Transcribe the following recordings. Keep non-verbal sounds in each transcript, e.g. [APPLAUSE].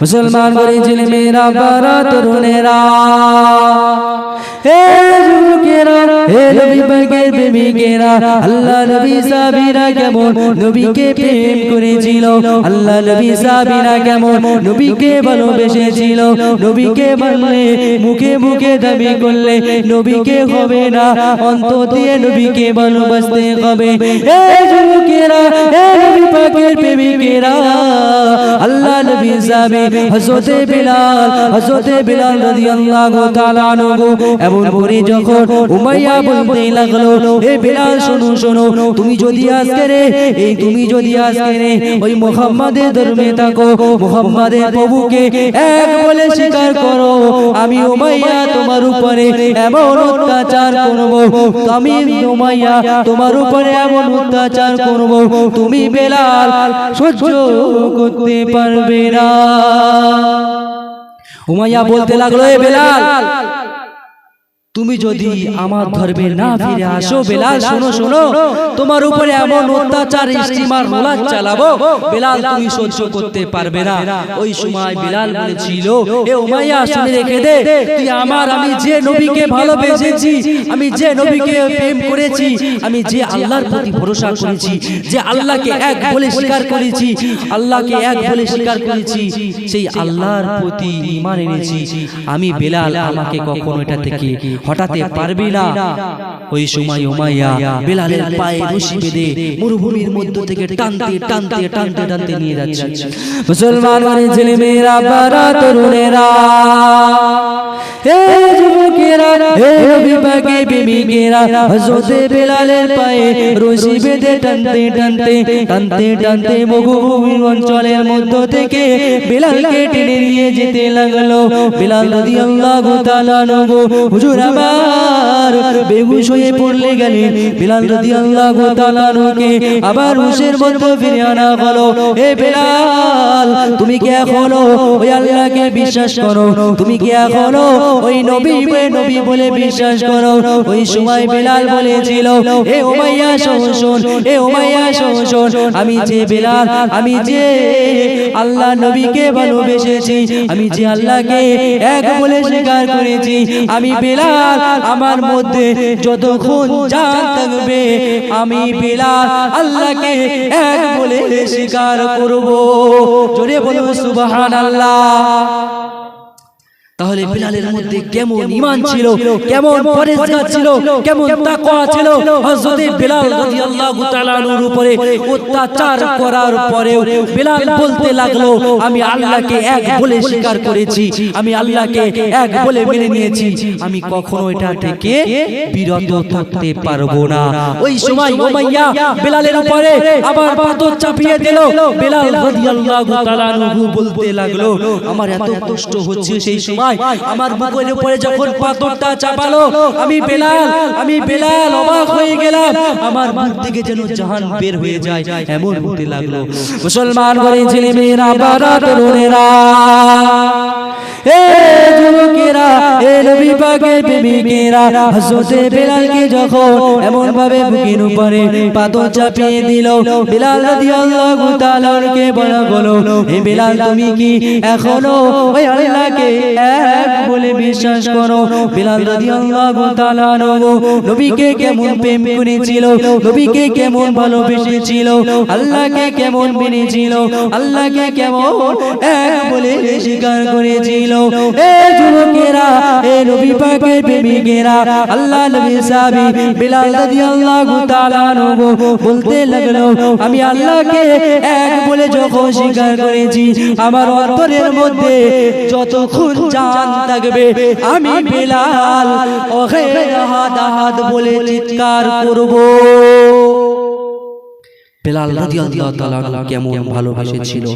মুসলমান বলি ছেলে মেয়েরা বারা তরুণেরা হে যুবকেরা, হে নবী পাকের প্রেমিকেরা, আল্লাহ নবী সাবিরা কেমন নবীকে প্রেম করেছিল? আল্লাহ নবী সাবিরা কেমন নবীকে ভালোবেসেছিল? নবীকে বললে মুখে মুখে দাবি করলে নবীকে হবে না অন্ত দিয়ে নবীকে ভালোবাসতে হবে। হে যুবকেরা, হে নবী পাকের প্রেমিকেরা, আল্লাহ নবী সাহাবী হযরতে বিলাল হযরতে বিলাল রাদিয়াল্লাহু তাআলা আনহু এমন করে যখন উমাইয়া বলতে লাগল এ বিলাল শোনো শোনো তুমি যদি আজকে রে এই তুমি যদি আজকে রে ওই মুহাম্মাদের ধর্মে থাকো মুহাম্মাদের প্রভুকে এক বলে স্বীকার করো আমি উমাইয়া তোমার উপরে এমন অত্যাচার করব আমি উমাইয়া তোমার উপরে এমন অত্যাচার করব তুমি বেলাল সহ্য করতে পারবে না। উমাইয়া বলতে লাগল এ বেলাল তুমি যদি আমার ধর্মে না ফিরে আসো বেলাল শোনো শোনো তোমার উপরে এমন অত্যাচার স্টিমার রোলার চালাবো। বেলাল তুমি সহ্য করতে পারবে না। ওই সময় বেলাল বলেছিল এ উমাইয়া শুনে রেখে দে। তুই আমার আমি যে নবীকে ভালোবেসেছি আমি যে নবীকে প্রেম করেছি আমি যে আল্লাহর প্রতি ভরসা করেছি যে আল্লাহকে এক বলে স্বীকার করেছি আল্লাহকে এক বলে স্বীকার করেছি সেই আল্লাহর প্রতি ঈমান এনেছি আমি বেলাল আমাকে কখনো এটা থেকে হটাতে পারবি না। ওই সময় উমাইয়া বেলালের পায়ে রশি বেঁধে মরুভূমির মধ্য থেকে টানতে টানতে টানতে টানতে নিয়ে যাচ্ছে মুসলমান মানে ছেলে মেয়েরা বারা তরুণেরা। হে যুবকেরা হয়ে পড়লে গেলেন বেলাল রাদিয়াল্লাহু তাআলা আনহুকে আবার হুশের মধ্যে ফিরে আনা হলো, হে বেলাল, তুমি কি আল্লাহকে বিশ্বাস করো? তুমি কি এখনও ওই নবী নবী বলে বিশ্বাস করো। ওই সময় বেলাল বলেছিল হে উমাইয়া, শোন শোন হে উমাইয়া, শোন শোন, আমি যে বেলাল, আমি যে আল্লাহ নবীকে ভালোবেসেছি, আমি যে আল্লাহকে এক বলে স্বীকার করেছি, আমি বেলাল, আমার মধ্যে যতক্ষণ জান থাকবে, আমি বেলাল আল্লাহকে এক বলে স্বীকার করব। জোরে বলো, সুবহানাল্লাহ। তাহলে বিলালের মধ্যে কেমন ঈমান ছিল কেমন পরেজগার ছিল কেমন তাকওয়া ছিল হযরতে বিলাল রাদিয়াল্লাহু তাআলা আনহুর উপরে অত্যাচার করার পরেও বিলাল বলতে লাগল আমি আল্লাহকে এক বলে স্বীকার করেছি আমি আল্লাহকে এক বলে মেনে নিয়েছি আমি কখনো এটা থেকে বিরত থাকতে পারব না। ওই সময় উমাইয়া বিলালের উপরে আবার পাথর চাপিয়ে দিল। বিলাল রাদিয়াল্লাহু তাআলা আনহু বলতে লাগল আমার এত কষ্ট হচ্ছে সেই সময় আমার বুকের উপরে যখন পাথরটা চাপালো আমি বেলাল আমি বেলাল অবাক হয়ে গেলাম। আমার মুখ থেকে যেন জাহান বের হয়ে যায় এমন হতে লাগল। মুসলমান ঘরে ছেলে মেয়েরা বারা তরুণেরা। এ যুবকেরা এ নবী পাকের প্রেমিকেরা হযরতে বেলালকে যখন এমন ভাবে বুকের উপরে পাথর চাপিয়ে দিল বেলাল রাদিয়াল্লাহু তাআলাকে বলা হলো হে বেলাল তুমি কি এখনও ওই আল্লাহকে এক বলে বিশ্বাস করো, বেলাল রাদিয়াল্লাহু তাআলা নবীকে কেমন প্রেম করেছিল, নবীকে কেমন ভালোবেসেছিল, আল্লাহকে কেমন মেনেছিল, আল্লাহকে কেমন এক বলে স্বীকার করেছিল। এ যুবকেরা, এ নবী পাকের প্রেমিকেরা, আল্লাহ নবী বিলাল রাদিয়াল্লাহু তাআলা বলতে লাগল, আমি আল্লাহকে এক বলে যখন স্বীকার করেছি, আমার অন্তরের মধ্যে যতক্ষণ জান থাকবে। আমি বিলাল ওহে হাত হাত বলে চিৎকার করব। বেলাল রাদিয়াল্লাহু তাআলা কেমন ভালোবেসেছিল?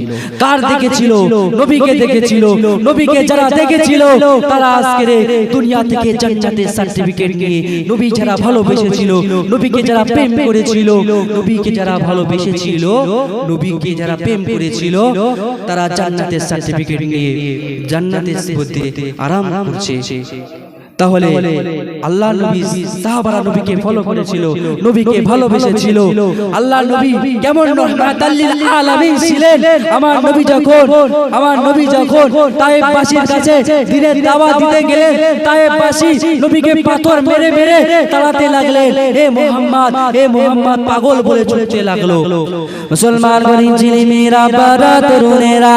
কার দেখেছিল? নবীকে দেখেছিল? নবীকে যারা দেখেছিল তারা আজকে দুনিয়া থেকে জান্নাতের সার্টিফিকেট নিয়ে নবী যারা ভালোবেসেছিল নবীকে যারা প্রেম করেছিল নবীকে যারা ভালোবেসেছিল নবীকে যারা প্রেম করেছিল তারা জান্নাতের সার্টিফিকেট নিয়ে জান্নাতের মধ্যে আরাম করছে। তাহলে আল্লাহ নবী সাহাবারা নবীকে ফলো করেছিল নবীকে ভালোবেসেছিল। আল্লাহ নবী কেমন রহমাতাল আলামিন ছিলেন? আমার নবী যখন আমার নবী যখন তায়েববাসীর কাছে দিনের দাওয়াত দিতে গেলেন তায়েববাসী নবীকে পাথর মেরে মেরে তাড়াতে লাগলেন। হে মোহাম্মদ হে মোহাম্মদ পাগল বলে ছুটতে লাগল। মুসলমান গরিব ছেলে মেয়েরা বারা তরুণেরা।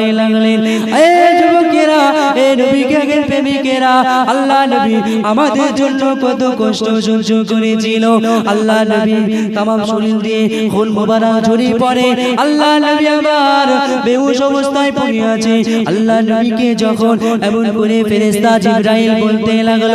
লাগলেন এ যুবকেরা, এ যখন এমন করে ফেরেশতা জিবরাইল বলতে লাগল,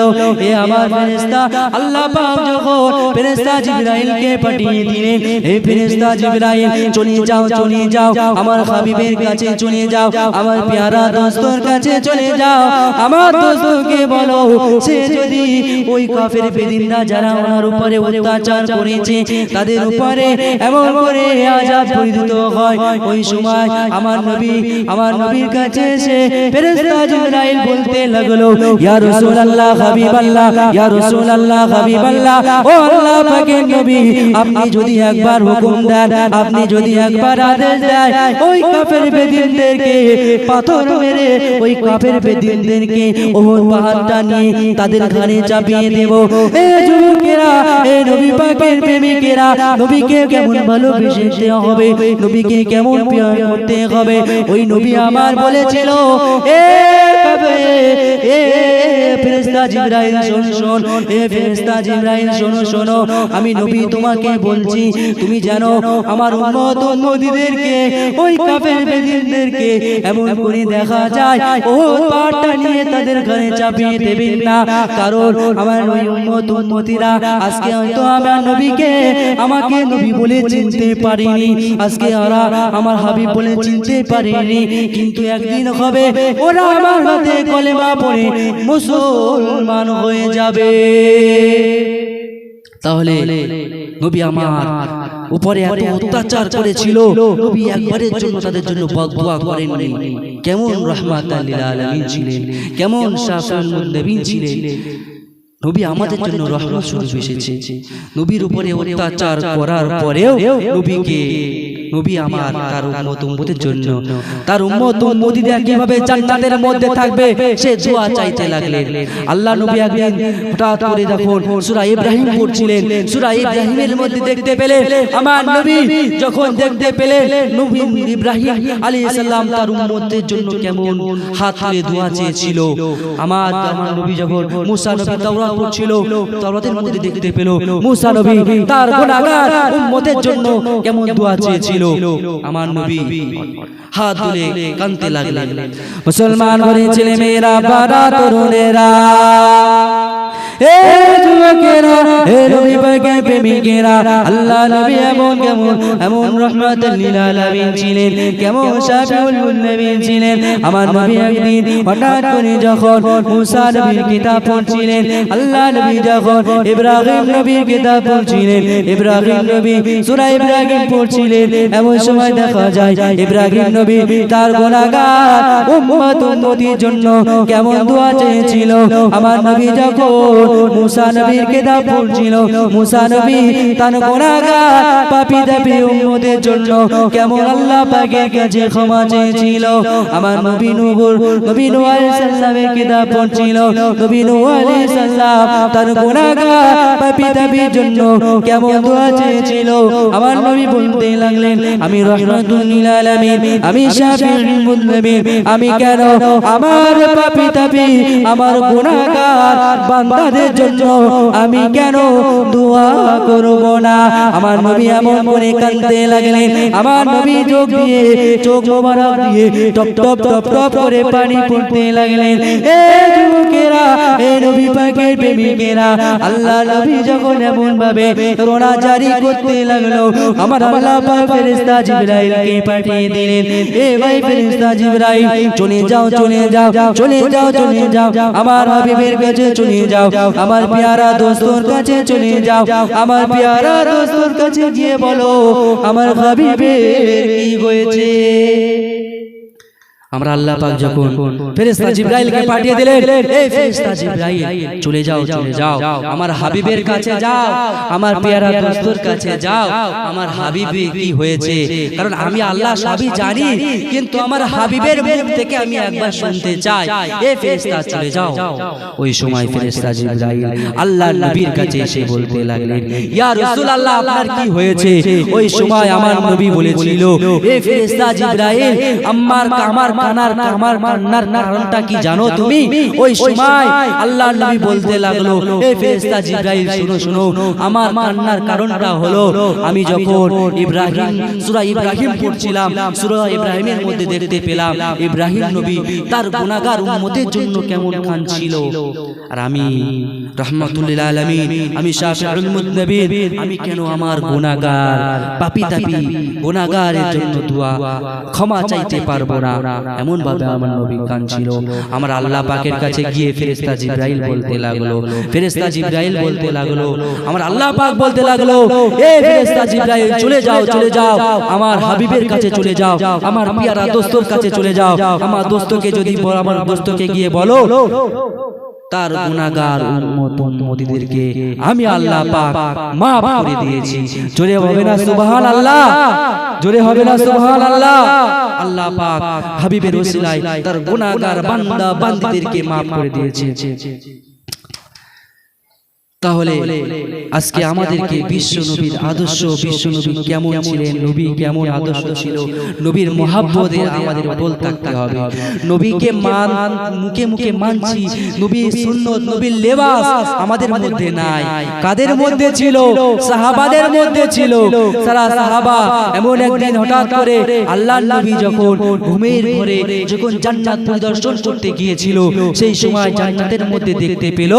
এ আমার ফেরেশতা, আল্লাহ যখন ফেরেশতা জিবরাইলকে পাঠিয়ে দিলেন এই ফেরেশতা জিবরাইল, চলে যাও চলে যাও, আমার হাবিবের কাছে চলে যাও। আমার পেয়ারা দোস্তর কাছে চলে যাও। আমার দোস্তকে বলো সে যদি ওই কাফের বেদিনরা যারা ওনার উপরে অত্যাচার করেছে তাদের উপরে এমন করে আজাব পরিণত হয়। ওই সময় আমার নবী আমার নবীর কাছে এসে ফেরেশতা জিবরাইল বলতে লাগল ইয়া রাসূলুল্লাহ হাবিবাল্লাহ ইয়া রাসূলুল্লাহ হাবিবাল্লাহ ও আল্লাহ পাকের নবী আপনি যদি একবার হুকুম দেন আপনি যদি একবার আদেশ দেন ওই কাফের পাথর মেরে ওই কাফের বেদিনদেরকে ওহর পাহাড়টা নিয়ে তাদের ঘাড়ে চাপিয়ে দেব। এ যুবকেরা, এ নবী পাকের প্রেমিকেরা, নবীকে কেমন ভালোবেসে হবে? নবীকে কেমন প্রিয় করতে হবে? ওই নবী আমার বলেছিল, এ আমি নবী তোমাকে বলছি, তুমি জানো, আমার উম্মত উম্মতিদেরকে ওই কাফের বেদিনদেরকে এমন করে দেখা যায়। ও নিয়ে তাদের ঘরে চাপিয়ে দেবেন না। কারণ আমার ওই উম্মত আজকে হয়তো আমার নবীকে, আমাকে নবী বলে চিনতে পারিনি। আজকে ওরা আমার হাবিব বলে চিনতে পারিনি। কিন্তু একদিন হবে ওরা আমার হাতে কলেমা পড়ে মুসলমান হয়ে যাবে। তাহলে নবী আমার উপরে এত অত্যাচার করেছিল নবী একবারের জন্য তাদের জন্য বদদোয়া করেননি। কেমন রহমাতাল লিল আলামিন ছিলেন কেমন শাসন নবীন ছিলেন। নবী আমাদের জন্য রহমত স্বরূপ এসেছে। নবীর উপরে অত্যাচার করার পরেও নবীকে নবী আমার তার উম্মত উম্মতের জন্য। তার উম্মত উম্মতিরা কীভাবে জান্নাতের মধ্যে থাকবে সে দোয়া চাইতে লাগলেন। আল্লাহ নবী একদিন হঠাৎ করে যখন সূরা ইব্রাহিম পড়ছিলেন সূরা ইব্রাহিমের মধ্যে দেখতে পেলেন আমার নবী যখন দেখতে পেলেন নবী ইব্রাহিম আলাইহিস সালাম তার উম্মতের জন্য কেমন হাত তুলে দোয়া চেয়েছিল। আমার আমার নবী যখন মুসা নবী তাওরাত পড়ছিল তাওরাতের মধ্যে দেখতে পেল মুসা নবী তার গুনাহগার উম্মতের জন্য কেমন দোয়া চেয়েছিল আমার নবী। হাত তুলে কাঁদতে লাগলেন। মুসলমান ঘরে ছেলে মেয়েরা বাড়া তরুণেরা। হে যুবকেরা হে নবী পাকের প্রেমিকেরা আল্লাহ নবী এমন কেমন এমন রহমাতুল লিল আলামিন ছিলেন কেমন শাফিউল মুনবিন ছিলেন। আমার নবী একদিন হঠাৎ করে যখন মুসা নবীর কিতাব পড়ছিলেন আল্লাহ নবী যখন ইব্রাহিম নবীর কিতাব পড়ছিলেন ইব্রাহিম নবী সূরা ইব্রাহিম পড়ছিলেন এমন সময় দেখা যায় ইব্রাহিম নবী তার গুনাহগার উম্মত জন্য কেমন দোয়া চেয়েছিল আমার নবী যখন মুসা নবীর কিতাব পড়ছিল। মুসা নবী তার গুনাহগার পাপী দাপী উম্মতের জন্য কেমন আল্লাহ পাকের কাছে ক্ষমা চেয়েছিল। আমার নবী নূর, নবী নূহ আলাইহিস সালামের কিতাব পড়ছিল। নবী নূহ আলাইহিস সালাম তার গুনাহগার পাপী দাপীর জন্য কেমন দোয়া চেয়েছিল। আমার নবী বলতে লাগলেন, আমি রহমাতুল লিল আলামিন, আমি শাফিউল মুযনিবিন আমি কেন আমার পাপী দাপী আমার গুনাহগার বান্দাদের তাদের জন্য আমি কেন দোয়া করব না? আমার নবী এমন করে কাঁদতে লাগলেন। আমার নবী চোখ দিয়ে, চোখ মোবারক দিয়ে টপ টপ টপ টপ করে পানি পড়তে লাগলেন। এ যুবকেরা, এ নবী পাকের প্রেমিকেরা, আল্লাহ নবী যখন এমন ভাবে রোনা জারি করতে লাগল, আমার আল্লাহ পাক ফেরেশতা জিবরাইলকে পাঠিয়ে দিলেন। এ ভাই ফেরেশতা জিবরাইল, চলে যাও চলে যাও চলে যাও চলে যাও। আমার হাবিবের কাছে চলে যাও। আমার পেয়ারা দোস্তর কাছে চলে যাও, আমার পেয়ারা দোস্তর কাছে গিয়ে বলো, আমার হাবিবের কি হয়েছে? আমরা আল্লাহ পাক যখন ফেরেশতা জিবরাইলকে পাঠিয়ে দিলেন এই ফেরেশতা জিবরাইল চলে যাও চলে যাও আমার হাবিবের কাছে যাও আমার পেয়ারা দোস্তর কাছে যাও আমার হাবিবে কি হয়েছে? কারণ আমি আল্লাহ সবই জানি কিন্তু আমার হাবিবের মুখ থেকে আমি একবার শুনতে চাই এই ফেরেশতা চলে যাও। ওই সময় ফেরেশতা জিবরাইল আল্লাহর নবীর কাছে এসে বলতে লাগলেন ইয়া রাসূলুল্লাহ আপনার কি হয়েছে? ওই সময় আমার নবী বলেছিল এই ফেরেশতা জিবরাইল আমার আমার কানার আমার কান্নার কারণটা কি জানো তুমি? ওই সময় আল্লাহর নবী বলতে লাগল ফেরেশতা জিবরাইল শুনো শুনো আমার কান্নার কারণটা হলো আমি যখন ইব্রাহিম সূরা ইব্রাহিম পড়ছিলাম সূরা ইব্রাহিমের মধ্যে দেখতে পেলাম ইব্রাহিম নবী তার গুনাহগার উম্মতের জন্য কেমন কাঁদছিল আর আমি রহমাতুল্লিল আলামিন আমি শাফিউল আমি কেন আমার গুনাহগার? পাপী তাপী গুনাহগারের জন্য দোয়া ক্ষমা চাইতে পারব না এমন ভাবে আমার নবী কাঁদছিল আমার আল্লাহ পাকের কাছে গিয়ে ফেরেস্তা জিব্রাইল বলতে লাগল। ফেরেস্তা জিব্রাইল বলতে লাগল। আমার আল্লাহ পাক বলতে লাগল এ ফেরেস্তা জিব্রাইল চলে যাও চলে যাও। আমার হাবিবের কাছে চলে যাও। আমার পিয়ারা দোস্তর কাছে চলে যাও। আমার দোস্তকে যদি আমার দোস্তকে গিয়ে বলো। তার গুণাগার উম্মত উম্মতিদেরকে আমি আল্লাহ পাক মাফ করে দিয়েছি। জোরে হবে না সুবহানাল্লাহ? জোরে হবে না সুবহানাল্লাহ? আল্লাহ পাক হাবিবের ওসিলায় তার গুণাগার বান্দা বান্দীদেরকে মাফ করে দিয়েছে। তাহলে আজকে আমাদেরকে বিশ্ব নবীর আদর্শ বিশ্ব নবী কেমন ছিলেন নবী কেমন আদর্শ ছিল নবীর মহাব্বতের আমাদের বল থাকতে হবে। নবীকে মান মুখে মুখে মানছি নবীর সুন্নত নবীর লেবাস আমাদের মধ্যে নাই। কাদের মধ্যে ছিল? সাহাবাদের মধ্যে ছিল। সারা সাহাবা এমন একদিন হঠাৎ করে আল্লাহর নবী যখন ঘুমের ঘরে যখন জান্নাত পরিদর্শন করতে গিয়েছিল সেই সময় জান্নাতের মধ্যে দেখতে পেল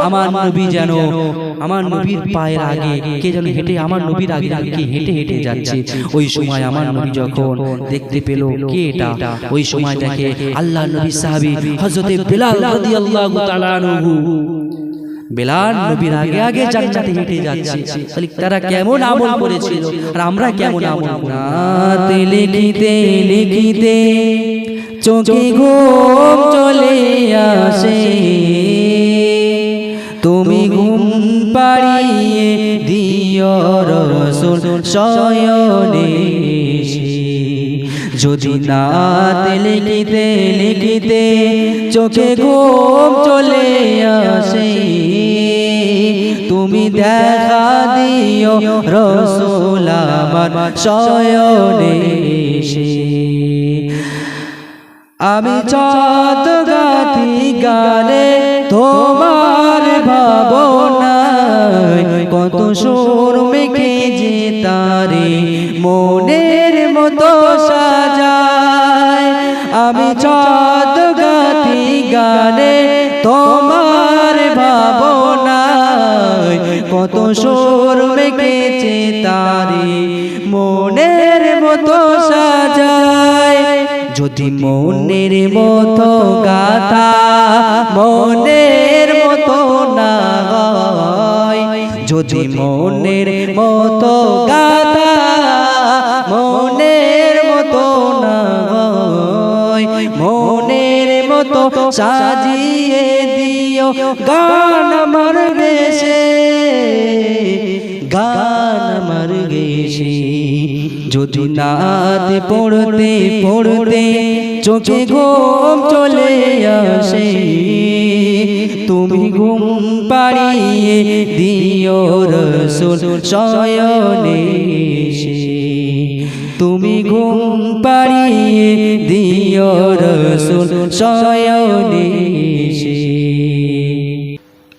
আমার নবী যেন আমার নবীর পায়ের আগে, কে যেন হেঁটে আমার নবীর আগে আগে হেঁটে হেঁটে যাচ্ছে। ওই সময় আমার নবী যখন দেখতে পেল কে এটা, ওই সময় দেখে আল্লাহ নবী সাহাবী হযরতে বিলাল রাদিয়াল্লাহু তাআলা আনহু। বেলাল নবীর আগে আগে জান্নাতে হেঁটে যাচ্ছে। তাহলে তারা কেমন আমল করেছিল? আর আমরা কেমন আমল নাতে লিখিতে লিখিতে চোখে ঘুম চলে আসে। তুমি ঘুম পাড়িয়ে দিও রসুল শয়নে। যদি নাত লিখিতে লিখিতে চোখে ঘুম চলে আসে তুমি দেখা দিও রসুল আমার শয়নে। আমি চাঁদ গাতি গালে তোমার ভাবনায় কত সুর মেখে যে তারে মনের মতো সাজায়। আমি চত গাতি গানে তোমার ভাবনায় কত সুর যদি মনের মতো গাতা মনের মতো না যদি মনের মতো গাতা মনের মতো না মনের মতো সাজিয়ে দিও গান আমার বেশে যদি নাত পড়তে পড়তে চোখে ঘুম চলে আসে, তুমি ঘুম পাড়িয়ে দিও রসুল শয়নে তুমি ঘুম পাড়িয়ে দিও রসুল শয়নে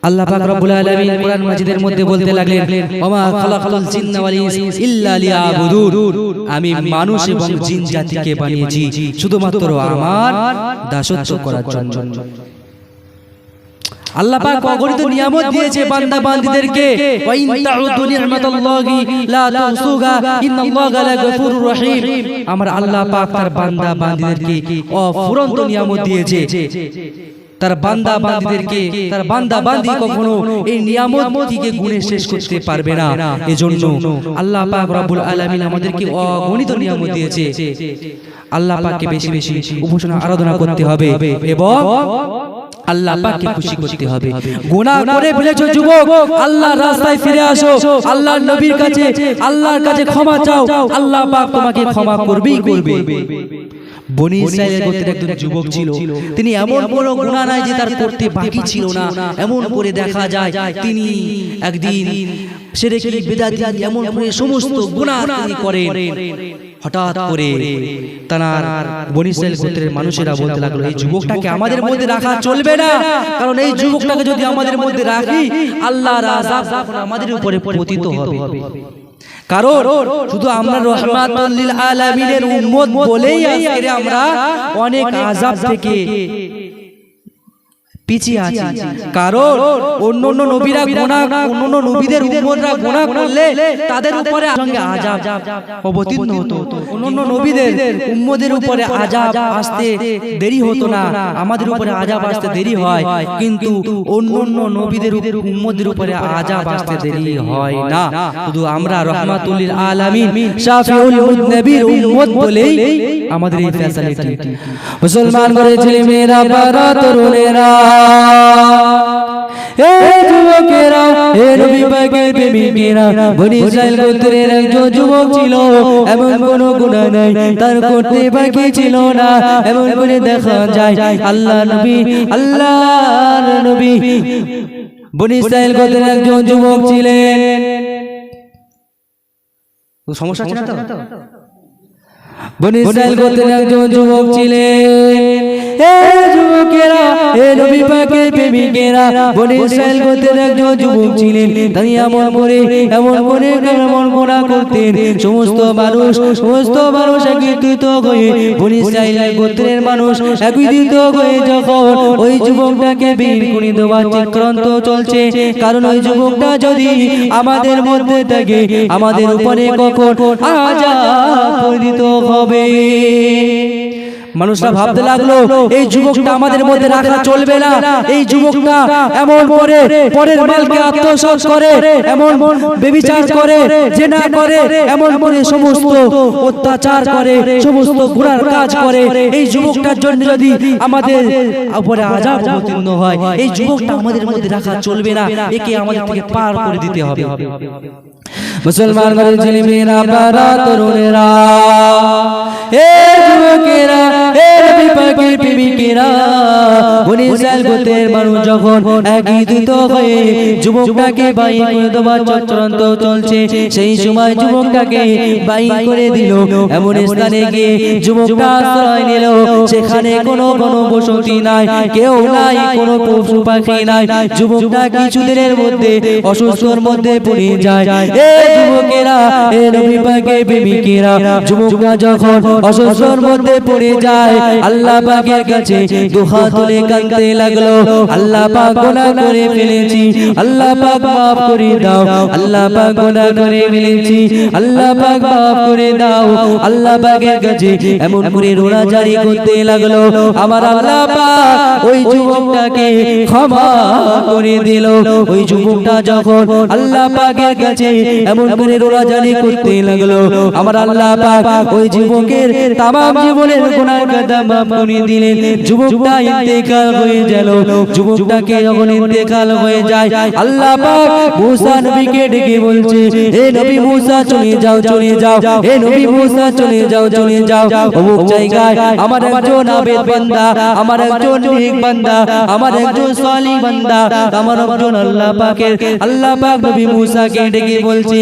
আল্লাহ পাক রব্বুল আলামিন কোরআন মাজিদের মধ্যে বলতে লাগলেন ওমা খালাকাতুল জিন্না ওয়াল ইনস ইল্লা লিয়াবুদুন। আমি মানুষ এবং জিন জাতিকে বানিয়েছি শুধুমাত্র আমার দাসত্ব করার জন্য। আল্লাহ পাক অগণিত নিয়ামত দিয়েছে বান্দা বান্দীদেরকে ওয়া ইন তাউদু নি'মাতাল্লাহি লা তুহসুহা ইন্নাল্লাহা লাগফুরুর রহিম। আমার আল্লাহ পাক তার বান্দা বান্দীদেরকে অফুরন্ত নিয়ামত দিয়েছে। তার বান্দা বান্দীদেরকে, তার বান্দা বান্দি কখনো এই নিয়ামত নিয়ামতটিকে গুণে শেষ করতে পারবে না। এজন্য আল্লাহ পাক রব্বুল আলামিন আমাদেরকে অগণিত নিয়ামত দিয়েছে। আল্লাহ পাককে বেশি বেশি উপাসনা, আরাধনা করতে হবে এবং আল্লাহ পাককে খুশি করতে হবে। গুনাহ করে ফেলেছো যুবক, আল্লাহর রাস্তায় ফিরে আসো। আল্লাহর নবীর কাছে, আল্লাহর কাছে ক্ষমা চাও। আল্লাহ পাক তোমাকে ক্ষমা করবেই করবে। বনি ইসরায়েলের গোত্রের একজন যুবক ছিল। তিনি এমন গুনাহ নাই যে তার করতে বাকি ছিল না। এমন করে দেখা যায় তিনি একদিন সেরে কি বেদাতি এমন করে সমস্ত গুনাহ তিনি করেন। হঠাৎ করে বনি গোত্রের মানুষেরা বলতে লাগল এই যুবকটাকে আমাদের মধ্যে রাখা চলবে না। কারণ এই যুবকটাকে যদি আমাদের মধ্যে রাখি আল্লাহ আমাদের উপরে পতিত হবে। কারণ শুধু আমরা রহমাতুল আলামিনের উম্মত বলেই আজকে আমরা অনেক আযাব থেকে পিছিয়ে আছি। কারণ অন্য অন্য নবীরা গুনাহ অন্য অন্য নবীদের উম্মতরা গুনাহ করলে তাদের উপরে সঙ্গে আযাব অবতীর্ণ হতো। অন্য অন্য নবীদের উম্মদের উপরে আযাব আসতে দেরি হতো না। আমাদের উপরে আযাব আসতে দেরি হয়। কিন্তু অন্য অন্য নবীদের উম্মদের উপরে আযাব আসতে দেরি হয় না। শুধু আমরা রহমাতুল লিল আলামিন শাফিউল মুদনবীর উম্মত বলেই আমাদের এই ফ্যাসিলিটি। মুসলমান করে ছেলে মেয়েরা তরুণেরা এ যুবকেরা এ নবী পাকের প্রেমিকেরা বনি ইসরাইল গোত্রের একজন যুবক ছিল এমন কোনো গুনাহ নাই তার করতে বাকি ছিল না এমন করে দেখা যায় আল্লাহ নবী আল্লাহর নবী বনি ইসরাইল গোত্রের একজন যুবক ছিলেন। সমস্যা আছে না তো? বনি ইসরাইল গোত্রের একজন যুবক ছিলেন। এ যুবকেরা এ নবী পাকের প্রেমিকেরা বনি ইসরাইল গোত্রের একজন যুবক ছিলেন। তিনি এমন করে এমন করে এমন গোনা করতেন। সমস্ত মানুষ সমস্ত মানুষ একত্রিত হয়ে বনি ইসরাইল গোত্রের মানুষ একত্রিত হয়ে যখন ওই যুবকটাকে বের করে দেওয়ার চক্রান্ত চলছে। কারণ ওই যুবকটা যদি আমাদের মধ্যে থাকে আমাদের উপরে কখন পরিণত হবে। মানুষরা ভাবতে লাগল এই যুবকটা আমাদের মধ্যে রাখা চলবে না। এই যুবকটা এমন করে পরের মালকে আত্মসাৎ করে এমন বেবিচার করে জেনা করে এমন করে সমস্ত অত্যাচার করে সমস্ত গুনার কাজ করে। এই যুবকটার জন্য যদি আমাদের উপরে আজাব অবতীর্ণ হয় এই যুবকটা আমাদের মধ্যে রাখা চলবে না একে আমাদের থেকে পার করে দিতে হবে। মুসলমান ঘরের ছেলে মেয়েরা পারা তরুণেরা যুবকেরা নবী পাকের প্রেমিকেরা মানুষ যখন একত্রিত হয়ে যুবকটাকে করে দেওয়ার চক্রান্ত চলছে, সেই সময় যুবকটাকে করে দিল। এমন স্থানে গিয়ে যুবকটা আশ্রয় নিল। সেখানে কোনো কোনো বসতি নাই, কেউ নাই, কোনো পশু পাখি নাই। যুবকটা কিছুদিনের মধ্যে অসুস্থর মধ্যে পড়ে যায়। যুবকেরা, এ নবী প্রেমিকেরা যুবকরা যখন অসুস্থর মধ্যে পড়ে যায়, আল্লাহ পাকের কাছে দুহাত তুলে কাঁদতে লাগল। আল্লাহ পাক গুনাহ করে ফেলেছি। আল্লাহ পাক মাফ করে দাও। আল্লাহ পাক গুনাহ করে ফেলেছি। আল্লাহ পাক মাফ করে দাও। আল্লাহ পাকের কাছে এমন করে রোনা জারি করতে লাগল। আমার আল্লাহ পাক ওই যুবকটাকে ক্ষমা করে দিল। ওই যুবকটা যখন আল্লাহ পাকের কাছে এমন করে রোনা জারি করতে লাগল। আমার আল্লাহ পাক ওই যুবকের তামাম জীবনের গুনাহ কথা মাফ করে দিলেন। যুবকটা ইন্তেকাল হয়ে গেল। যুবকটাকে যখন ইন্তেকাল হয়ে যায় আল্লাহ পাক মুসা নবীকে ডেকে বলছে হে নবী মুসা চলে যাও চলে যাও। হে নবী মুসা চলে যাও চলে যাও অমুক জায়গায় আমার একজন আবেদ বান্দা আমার একজন নেক বান্দা আমার একজন সালিহ বান্দা আমার একজন আল্লাহ পাকের আল্লাহ পাক নবী মুসাকে ডেকে বলছে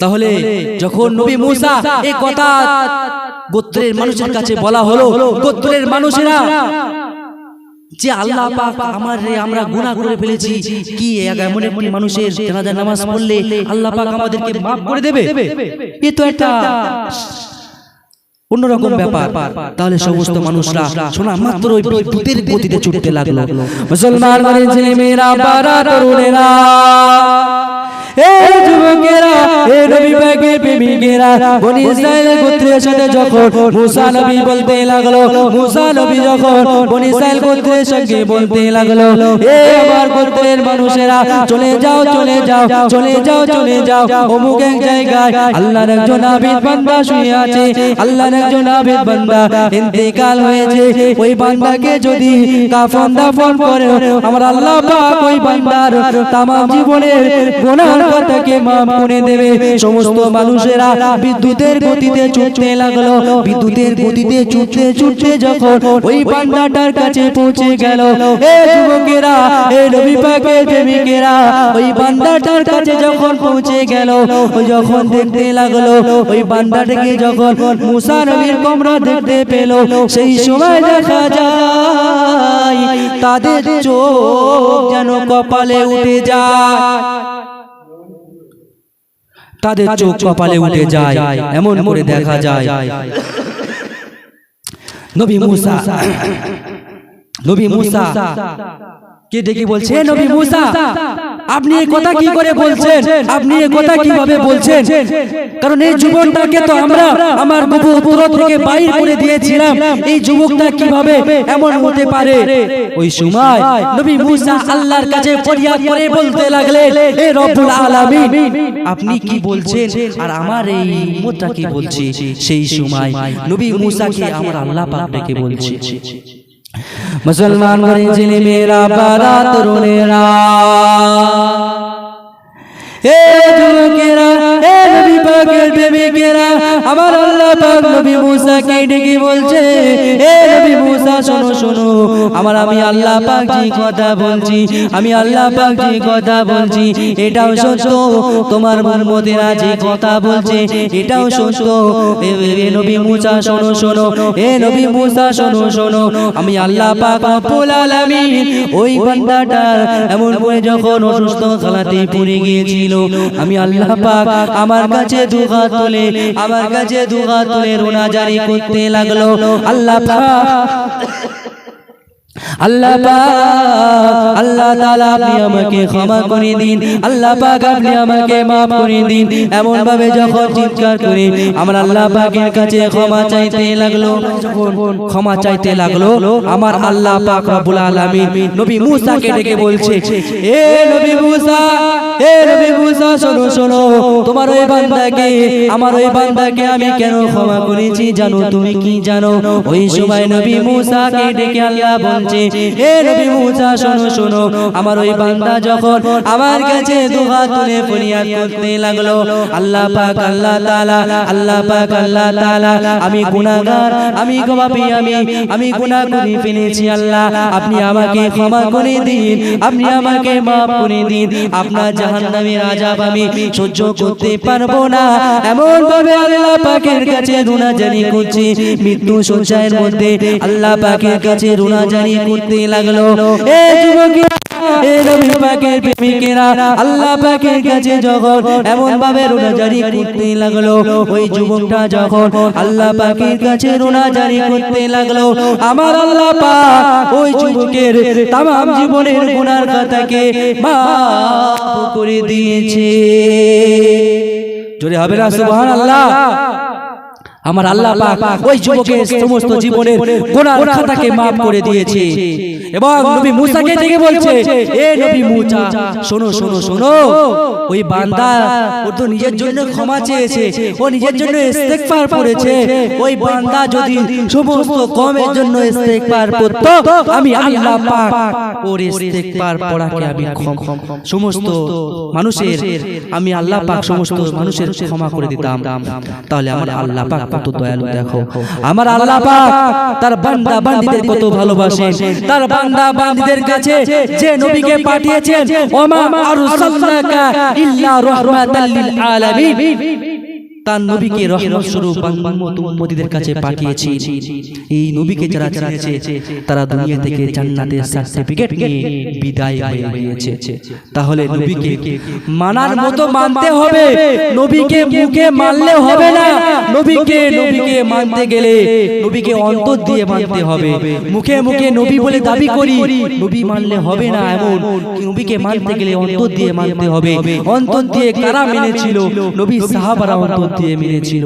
তাহলে যখন নবী মুসা এই কথা গোত্রের মানুষের কাছে বলা হলো গোত্রের মানুষেরা যে আল্লাহ পাক আমার রে আমরা গুনাহ করে ফেলেছি কি এমন একটি মানুষের জানাজা নামাজ পড়লে আল্লাহ পাক আমাদেরকে maaf করে দেবে। এ তো একটা অন্যরকম ব্যাপার। তাহলে সমস্ত মানুষরা শোনা মাত্র ওই ভূতের গতিতে ছুটতে লাগল। মুসলমান মানে ছেলে মেয়েরা বারা তরুণেরা। এ যুবকেরা, এ নবী পাকের প্রেমিকেরা, বনি ইসরায়েলের গোত্রের সাথে যখন মুসা নবী বলতে লাগল, মুসা নবী যখন বনি ইসরায়েল গোত্রের সঙ্গে বলতে লাগল, এ আমার গোত্রের মানুষেরা, চলে যাও চলে যাও চলে যাও চলে যাও, অমুক এক জায়গায় আল্লাহর একজন আবিদ বান্দা শুয়ে আছে, আল্লাহর একজন আবিদ বান্দা ইন্তেকাল হয়েছে, ওই বান্দাকে যদি কাফন দাফন করে, আমার আল্লাহ পাক ওই বান্দার তামাম জীবনের গুনাহ কথাকে মাফ করে দেবে। সমস্ত মানুষেরা বিদ্যুতের গতিতে ছুটতে লাগল। বিদ্যুতের গতিতে ছুটতে ছুটতে যখন ওই বান্দাটার কাছে পৌঁছে গেল। এ যুবকেরা এ নবী পাকের প্রেমিকেরা ওই বান্দাটার কাছে যখন পৌঁছে গেল যখন দেখতে লাগল ওই বান্দাটাকে যখন মুসা নবীর কমরা দেখতে পেল সেই সময় দেখা যায় তাদের চোখ যেন কপালে উঠে যায়। তাদের চোখ কপালে উঠে যায় এমন করে দেখা যায়। [COUGHS] নবী মুসা নবী মুসা কে ডেকে বলছে? "এ নবী মুসা আপনি এই কথা কি করে বলছেন? আপনি এই কথা কীভাবে বলছেন? কারণ এই যুবকটাকে তো আমরা আমার পুরো থেকে বাইর করে দিয়েছিলাম। এই যুবকটা কীভাবে এমন হতে পারে? ওই সময় নবী মুসা আল্লাহর কাছে ফরিয়াদ করে বলতে লাগলেন হে রব্বুল আলামিন আপনি কি বলছেন? আর আমার এই উম্মতটা কি বলছে? সেই সময় নবী মুসাকে আমার আল্লাহ পাক ডেকে বলছে। মুসলমান ঘরে ছেলে মেয়েরা বারা তরুণেরা হে নবী পাকের প্রেমিকেরা আমার আল্লাহ পাক নবী মুসাকে ডেকে বলছে হে নবী মুসা, শোনো শোনো, আমার আমি আল্লাহ পাক যে কথা বলছি, আমি আল্লাহ পাক যে কথা বলছি, এটাও সত্য, তোমার উম্মতেরা যে কথা বলছে, এটাও সত্য, এ এ নবী মুসা, শোনো শোনো হে নবী মুসা, শোনো শোনো, আমি আল্লাহ পাক রব্বুল আলামিন ওই বান্দাটার এমন করে যখন অসুস্থ খালাতে পড়ে গিয়েছিল, আমি আল্লাহ পাক আমার কাছে দুহাত তুলে আমার কাছে দুহাত তুলে রোনা জারি করতে লাগল। আল্লাহ আল্লাহ আল্লাহ তাআলা আপনি আমাকে ক্ষমা করে দিন। আল্লাহ পাক আপনি আমাকে maaf করে দিন। এমন ভাবে যখন চিৎকার করে আমার আল্লাহ পাকের কাছে ক্ষমা চাইতে লাগল ক্ষমা চাইতে লাগল, আমার আল্লাহ পাক রব্বুল আলামিন নবী মুসাকে ডেকে বলছে, এ নবী মুসা, এ নবী মুসা, শোনো শোনো, তোমার ওই বান্দাকে, আমার ওই বান্দাকে আমি কেন ক্ষমা করেছি? জানো তুমি কি জানো? ওই সময় নবী মুসাকে ডেকে আল্লাহ বলছে হে নবী মুসা, শোনো শোনো, আমার ওই বান্দা যখন আমার কাছে দুহাত তুলে ফরিয়াদ করতে লাগল, আল্লাহ পাক, আল্লাহ তাআলা, আল্লাহ পাক, আল্লাহ তাআলা, আমি গুনাহগার, আমি গোপাপী আমি আমি গুনাহ করে ফেলেছি, আল্লাহ, আপনি আমাকে ক্ষমা করে দিন, আপনি আমাকে maaf করে দিন, আপনার জাহান্নামের আযাব আমি সহ্য করতে পারব না। এমন ভাবে আল্লাহ পাকের কাছে রুনা জারি করছি, মৃত্যু সঞ্চয়ের মধ্যে আল্লাহ পাকের কাছে রুনা জারি করতে লাগল। এ যুবকেরা নবী পাকের প্রেমিকেরা, আল্লাহ পাকের কাছে যখন এমন ভাবে রুনা জারি করতে লাগল, ওই যুবকটা যখন আল্লাহ পাকের কাছে রুনা জারি করতে লাগল, আমার আল্লাহ পাক ওই যুবকের তামাম জীবনের গুনার খাতাকে মাফ করে দিয়েছে। জোরে হবে না, সুবহানাল্লাহ। আমার আল্লাহ পাক ওই যুবকের সমস্ত জীবনের গোনার খাতাকে maaf করে দিয়েছে। এবং নবী মুসাকে বলছে এ নবী মুসা শোনো শোনো শোনো ওই বান্দা তো নিজের জন্য ক্ষমা চেয়েছে ও নিজের জন্য ইস্তেগফার করেছে ওই বান্দা যদি সমস্ত কমের জন্য ইস্তেগফার করত আমি আল্লাহ পাক ওর ইস্তেগফার পড়াকে আমি সমস্ত মানুষের আমি আল্লাহ পাক সমস্ত মানুষের ক্ষমা করে দিতাম তাহলে আমার আল্লাহ পাক কত দয়ালু দেখো। আমার আল্লাহ পাক তার বান্দা বান্দীদের কত ভালোবাসেন। তার বান্দা বান্দীদের কাছে যে নবীকে পাঠিয়েছেন ওমা আরসালনাকা ইল্লা রাহমাতাল লিল আলামিন। তার নবীকে রহমত স্বরূপ উম্মতিদের কাছে পাঠিয়েছি। এই নবীকে যারা চিনেছে তারা দুনিয়া থেকে জান্নাতের সার্টিফিকেট নিয়ে বিদায় হয়ে গিয়েছে। তাহলে নবীকে মানার মতো মানতে হবে। নবীকে মুখে মানলে হবে না। নবীকে নবীকে মানতে গেলে নবীকে অন্তর দিয়ে মানতে হবে। মুখে মুখে নবী বলে দাবি করি নবী মানলে হবে না এমন। নবীকে মানতে গেলে অন্তর দিয়ে মানতে হবে। অন্তর দিয়ে কারা মেনেছিল? নবী সাহাবারা অন্তর দিয়ে মেনেছিল